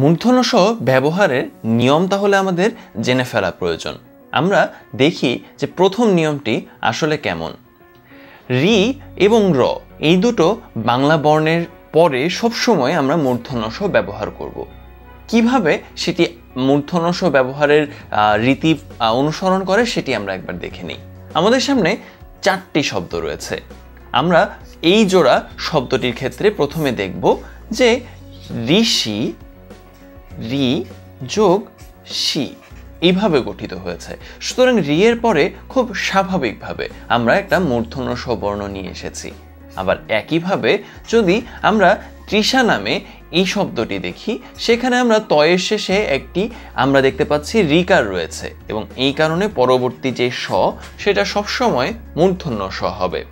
মূর্ধন্য স ব্যবহারের নিয়ম তাহলে আমাদের জেনে ফেলা প্রয়োজন। আমরা দেখি যে প্রথম নিয়মটি আসলে কেমন। রি এবং র এই দুটো বাংলা বর্ণের পরে সবসময় আমরা মূর্ধন্য স ব্যবহার করব। কীভাবে সেটি মূর্ধন্য স ব্যবহারের রীতি অনুসরণ করে সেটি আমরা একবার দেখে নিই। আমাদের সামনে চারটি শব্দ রয়েছে। আমরা এই জোড়া শব্দটির ক্ষেত্রে প্রথমে দেখব যে ঋষি রি যোগ সি এইভাবে গঠিত হয়েছে। সুতরাং রি এর পরে খুব স্বাভাবিকভাবে আমরা একটা মূর্ধন্য সবর্ণ নিয়ে এসেছি। আবার একইভাবে যদি আমরা তৃষা নামে এই শব্দটি দেখি, সেখানে আমরা তয়ের শেষে একটি আমরা দেখতে পাচ্ছি রিকার রয়েছে এবং এই কারণে পরবর্তী যে স, সেটা সবসময় মূর্ধন্য স হবে।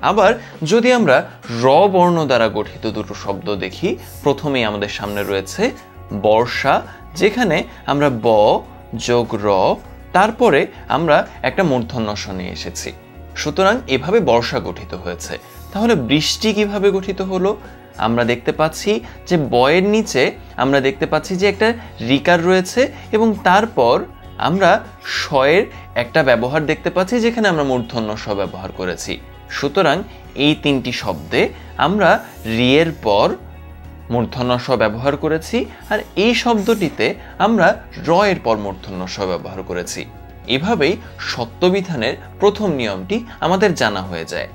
আবার যদি আমরা র বর্ণ দ্বারা গঠিত দুটো শব্দ দেখি, প্রথমেই আমাদের সামনে রয়েছে বর্ষা, যেখানে আমরা ব যোগ র, তারপরে আমরা একটা মূর্ধন্য স নিয়ে এসেছি। সুতরাং এভাবে বর্ষা গঠিত হয়েছে। তাহলে বৃষ্টি কীভাবে গঠিত হলো? আমরা দেখতে পাচ্ছি যে বয়ের নিচে আমরা দেখতে পাচ্ছি যে একটা রিকার রয়েছে এবং তারপর আমরা শয়ের একটা ব্যবহার দেখতে পাচ্ছি যেখানে আমরা মূর্ধন্য স ব্যবহার করেছি। সুতরাং এই তিনটি শব্দে আমরা রিয়ের পর মূর্ধন্য স ব্যবহার করেছি, আর এই শব্দটিতে আমরা র এর পর স ব্যবহার করেছি। এভাবেই সত্যবিধানের প্রথম নিয়মটি আমাদের জানা হয়ে যায়।